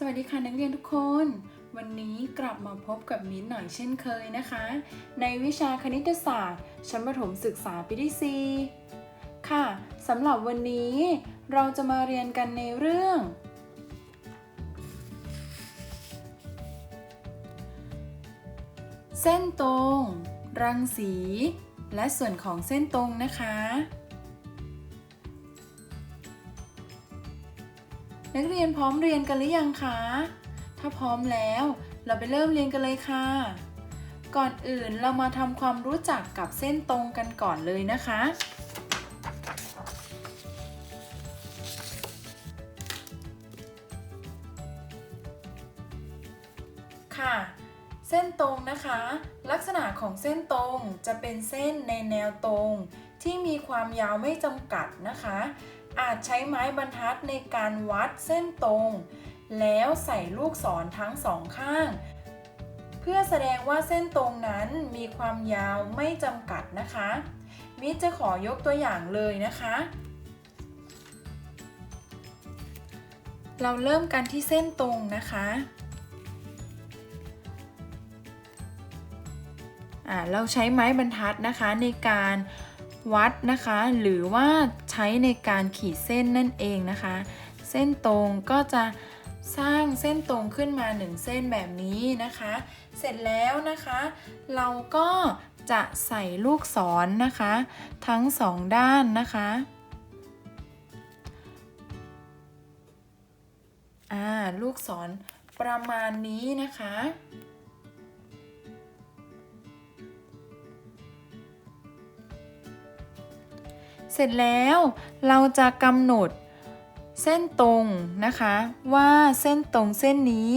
สวัสดีค่ะนักเรียนทุกคน วันนี้กลับมาพบกับมิ้นหน่อยเช่นเคยนะคะ ในวิชาคณิตศาสตร์ชั้นประถมศึกษาปีที่ 4 ค่ะสำหรับวันนี้เราจะมาเรียนกันในเรื่อง เส้นตรง รังสี และส่วนของเส้นตรงนะคะ นักเรียนพร้อมเรียนกันหรือยังคะ ถ้าพร้อมแล้ว เราไปเริ่มเรียนกันเลยค่ะ ก่อนอื่นเรามาทำความรู้จักกับเส้นตรงกันก่อนเลยนะคะ ค่ะ เส้นตรงนะคะ ลักษณะของเส้นตรงจะเป็นเส้นในแนวตรง ที่มีความยาวไม่จำกัดนะคะ อาจใช้ไม้บรรทัดในการวัดเส้นตรง แล้วใส่ลูกศรทั้งสองข้าง เพื่อแสดงว่าเส้นตรงนั้นมีความยาวไม่จำกัดนะคะ มิจะขอยกตัวอย่างเลยนะคะ เราเริ่มกันที่เส้นตรงนะคะเราใช้ไม้บรรทัดนะคะในการ วัดนะคะ หรือว่าใช้ในการขีดเส้นนั่นเองนะคะ เส้นตรงก็จะสร้างเส้นตรงขึ้นมาหนึ่งเส้นแบบนี้นะคะ เสร็จแล้วนะคะ เราก็จะใส่ลูกศรนนะคะ ทั้งสองด้านนะคะอ่าลูกศรประมาณนี้นะคะ สร็จแล้วเราจะกำหนดเส้นตรงนะคะ ว่าเส้นตรงเส้นนี้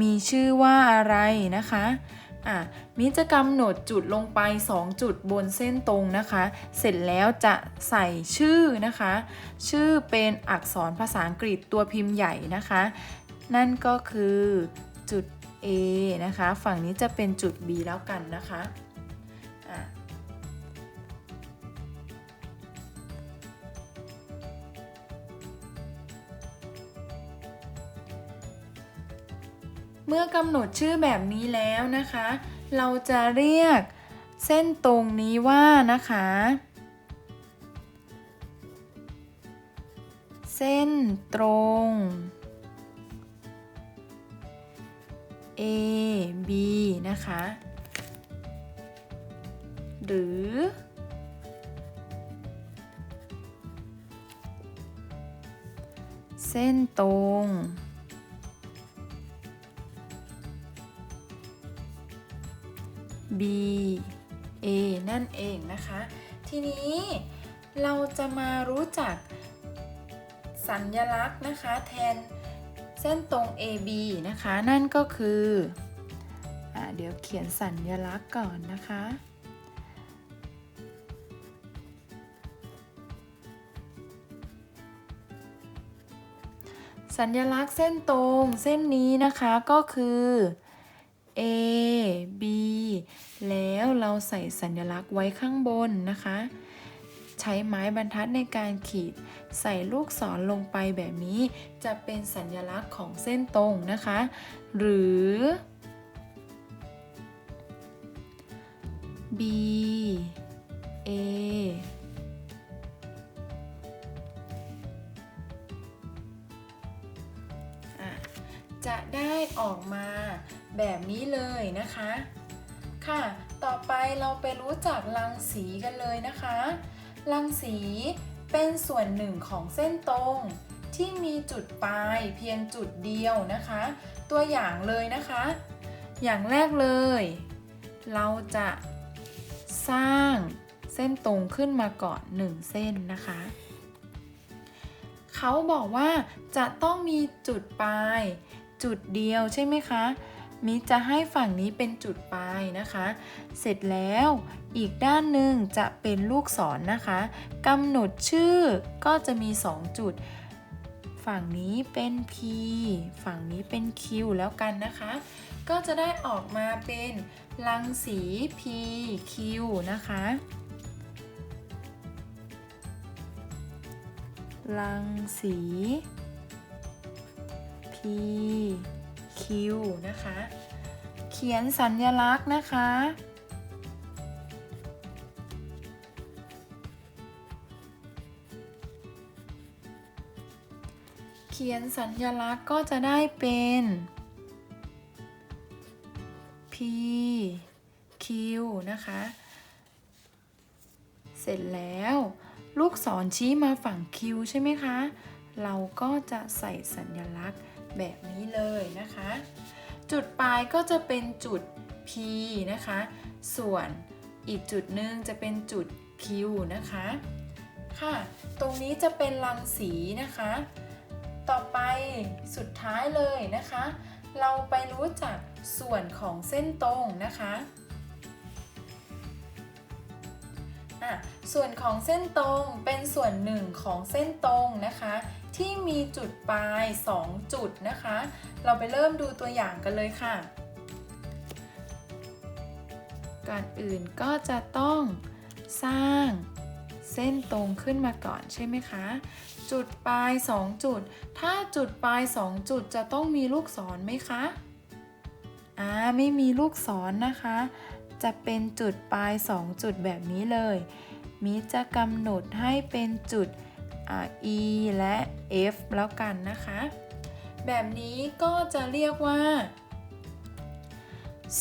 มีชื่อว่าอะไรนะคะอะมิจะกำหนดจุดลงไป 2 จุดบนเส้นตรงนะคะ เสร็จแล้วจะใส่ชื่อนะคะ ชื่อเป็นอักษรภาษาอังกฤษตัวพิมพ์ใหญ่นะคะ นั่นก็คือจุด A นะคะ ฝั่งนี้จะเป็นจุด B แล้วกันนะคะอะ เมื่อกำหนดชื่อแบบนี้แล้วนะคะ เราจะเรียกเส้นตรงนี้ว่านะคะ เส้นตรง A B นะคะ หรือ เส้นตรง B A นั่นเองนะคะ ทีนี้เราจะมารู้จักสัญลักษณ์นะคะแทนเส้นตรง AB นะคะ นั่นก็คืออเดี๋ยวเขียนสัญลักษณ์ก่อนนะคะ สัญลักษณ์เส้นตรงเส้นนี้นะคะก็คือ A B แล้วเราใส่สัญลักษณ์ไว้ข้างบนนะคะ ใช้ไม้บรรทัดในการขีด ใส่ลูกศรลงไปแบบนี้ จะเป็นสัญลักษณ์ของเส้นตรงนะคะ หรือ B A จะได้ออกมา แบบนี้เลยนะคะ ค่ะ ต่อไปเราไปรู้จักรังสีกันเลยนะคะ รังสีเป็นส่วนหนึ่งของเส้นตรงที่มีจุดปลายเพียงจุดเดียวนะคะ ตัวอย่างเลยนะคะ อย่างแรกเลย เราจะสร้างเส้นตรงขึ้นมาก่อนหนึ่งเส้นนะคะ เขาบอกว่าจะต้องมีจุดปลาย จุดเดียวใช่ไหมคะ มิจะให้ฝั่งนี้เป็นจุดปลายนะคะ เสร็จแล้วอีกด้านหนึ่งจะเป็นลูกศรนนะคะกำหนดชื่อก็จะมี 2 จุด ฝั่งนี้เป็น P ฝั่งนี้เป็น Q แล้วกันนะคะ ก็จะได้ออกมาเป็นรังสี P Q นะคะรังสี P Q นะคะ เขียนสัญลักษณ์นะคะ เขียนสัญลักษณ์ก็จะได้เป็น P Q นะคะ เสร็จแล้วลูกศรชี้มาฝั่ง Q ใช่ไหมคะ เราก็จะใส่สัญลักษณ์ แบบนี้เลยนะคะ จุดปลายก็จะเป็นจุด P นะคะ ส่วนอีกจุดหนึ่งจะเป็นจุด Q นะคะ ค่ะ ตรงนี้จะเป็นรังสีนะคะ ต่อไปสุดท้ายเลยนะคะ เราไปรู้จักส่วนของเส้นตรงนะคะ อะส่วนของเส้นตรงเป็นส่วนหนึ่งของเส้นตรงนะคะ ที่มีจุดปลาย 2 จุดนะคะ เราไปเริ่มดูตัวอย่างกันเลยค่ะก่อนอื่นก็จะต้องสร้างเส้นตรงขึ้นมาก่อนใช่ไหมคะ จุดปลาย 2 จุด ถ้าจุดปลาย 2 จุดจะต้องมีลูกศรไหมคะอ่าไม่มีลูกศรนนะคะ จะเป็นจุดปลาย 2 จุดแบบนี้เลย มิจะกำหนดให้เป็นจุดอ่า E และ F แล้วกันนะคะ แบบนี้ก็จะเรียกว่า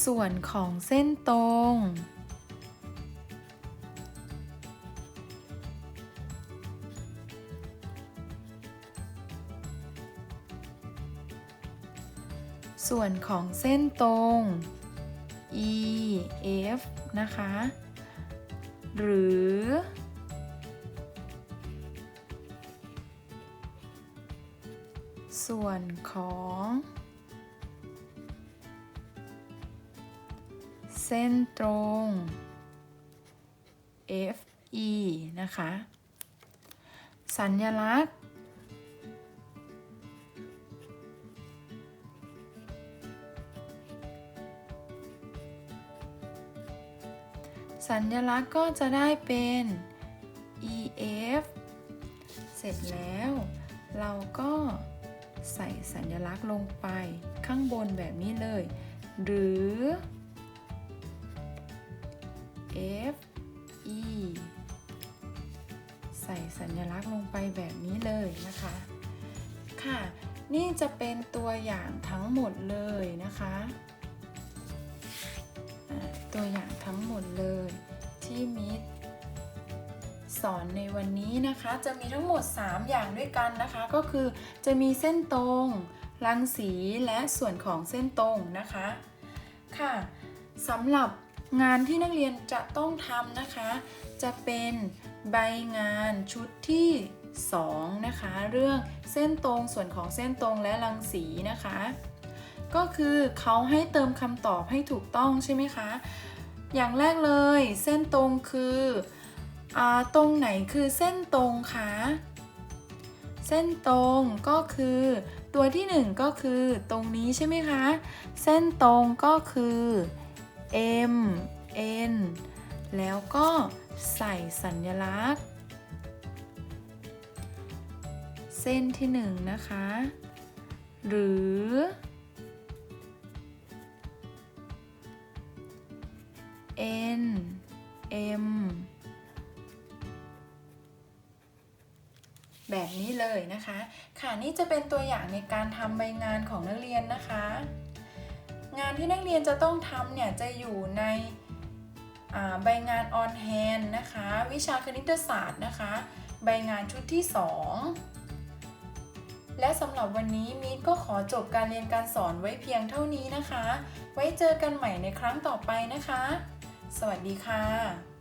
ส่วนของเส้นตรง ส่วนของเส้นตรง E F นะคะ หรือ ส่วนของเส้นตรง F E นะคะ สัญลักษณ์ สัญลักษณ์ก็จะได้เป็น EF เสร็จแล้ว เราก็ใส่สัญลักษณ์ลงไปข้างบนแบบนี้เลย หรือ F E ใส่สัญลักษณ์ลงไปแบบนี้เลยนะคะ ค่ะ นี่จะเป็นตัวอย่างทั้งหมดเลยนะคะ ตัวอย่างทั้งหมดเลย ที่มิดสอนในวันนี้นะคะจะมีทั้งหมด 3 อย่างด้วยกันนะคะ ก็คือจะมีเส้นตรงรังสีและส่วนของเส้นตรงนะคะค่ะสำหรับงานที่นักเรียนจะต้องทำนะคะ จะเป็นใบงานชุดที่ 2 นะคะ เรื่องเส้นตรงส่วนของเส้นตรงและรังสีนะคะ ก็คือเขาให้เติมคำตอบให้ถูกต้องใช่ไหมคะ อย่างแรกเลยเส้นตรงคืออตรงไหนคือเส้นตรงคะเส้นตรงก็คือตัวที่หนึ่งก็คือตรงนี้ใช่ไหมคะ เส้นตรงก็คือ M N แล้วก็ใส่สัญลักษณ์ เส้นที่หนึ่งนะคะ หรือ N M แบบนี้เลยนะคะ ค่ะนี่จะเป็นตัวอย่างในการทำใบงานของนักเรียนนะคะ งานที่นักเรียนจะต้องทำเนี่ยจะอยู่ในใบงาน on hand นะคะ วิชาคณิตศาสตร์นะคะ ใบงานชุดที่ 2 และสำหรับวันนี้มีก็ขอจบการเรียนการสอนไว้เพียงเท่านี้นะคะ ไว้เจอกันใหม่ในครั้งต่อไปนะคะ สวัสดีค่ะ